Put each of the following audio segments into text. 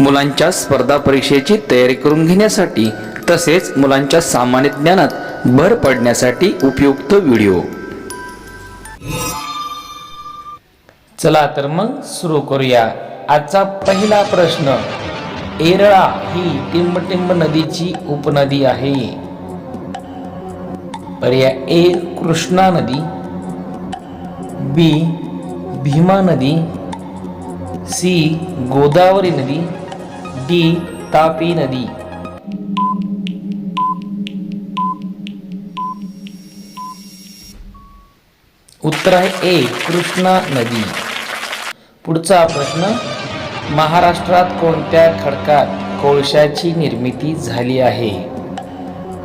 मुलांच्या स्पर्धा परीक्षेची तयारी करून घेण्यासाठी तसेच मुलांच्या सामान्य ज्ञानात भर पडण्यासाठी उपयुक्त व्हिडिओ. चला तर मग सुरू करूया. आजचा पहिला प्रश्न एरळा ही टिंबटिंब नदीची उपनदी आहे. पर्याय ए कृष्णा नदी. बी भीमा नदी. सी गोदावरी नदी. डी तापी नदी. उत्तर आहे ए कृष्णा नदी. पुढचा प्रश्न महाराष्ट्रात कोणत्या खडकात कोळशाची निर्मिती झाली आहे?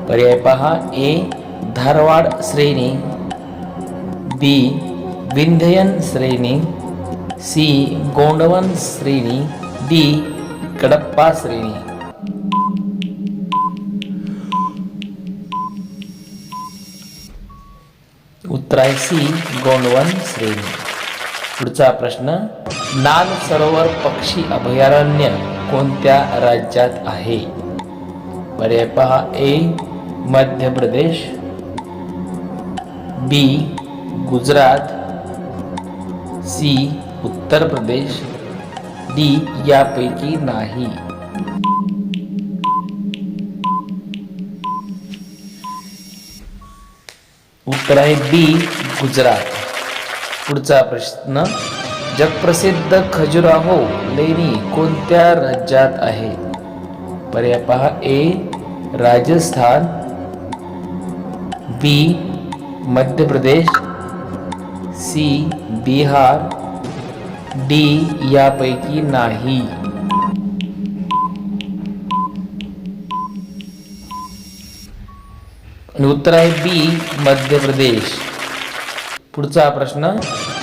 पर्याय पहा ए धारवाड श्रेणी बी विंध्ययन श्रेणी सी गोंडवन श्रेणी डी कडप्पा श्रेणी. उत्तर आहे सी गोंडवन श्रेणी. पुढचा प्रश्न नान सरोवर पक्षी अभयारण्य कोणत्या राज्यात आहे? पर्याय पहा ए मध्य प्रदेश बी गुजरात सी उत्तर प्रदेश डी यापैकी नाही. उत्तर आहे बी गुजरात. पुढचा प्रश्न जगप्रसिद्ध खजुराहो लेणी कोणत्या राज्यात आहे? पर्याय पहा ए राजस्थान बी मध्य प्रदेश सी बिहार डी यापैकी नाही. उत्तर आहे बी मध्य प्रदेश. पुढचा प्रश्न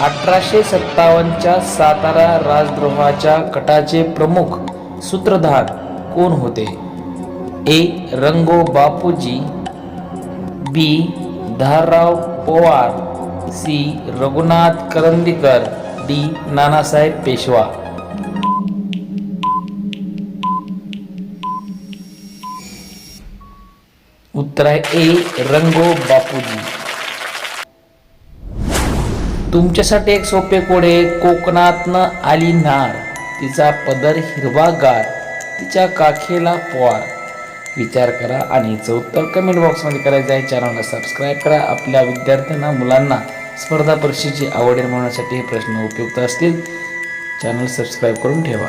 अठराशे सत्तावन्नच्या सातारा राजद्रोहाच्या कटाचे प्रमुख सूत्रधार कोण होते? A Rango Bapuji B Dharrao Pawar C Raghunath Karandikar. D Nanasaheb Peshwa. उत्तर आहे ए रंगो बापूजी. तुमच्यासाठी एक सोपे कोडे कोकणातनं आली नार. तिचा पदर हिरवागार तिच्या काखेला पोवार. विचार करा आणि हिचं उत्तर कमेंट बॉक्समध्ये करायचं आहे. चॅनलला सबस्क्राईब करा. आपल्या विद्यार्थ्यांना मुलांना स्पर्धा परीक्षेची आवड निर्माण होण्यासाठी हे प्रश्न उपयुक्त असतील चॅनल सबस्क्राईब करून ठेवा.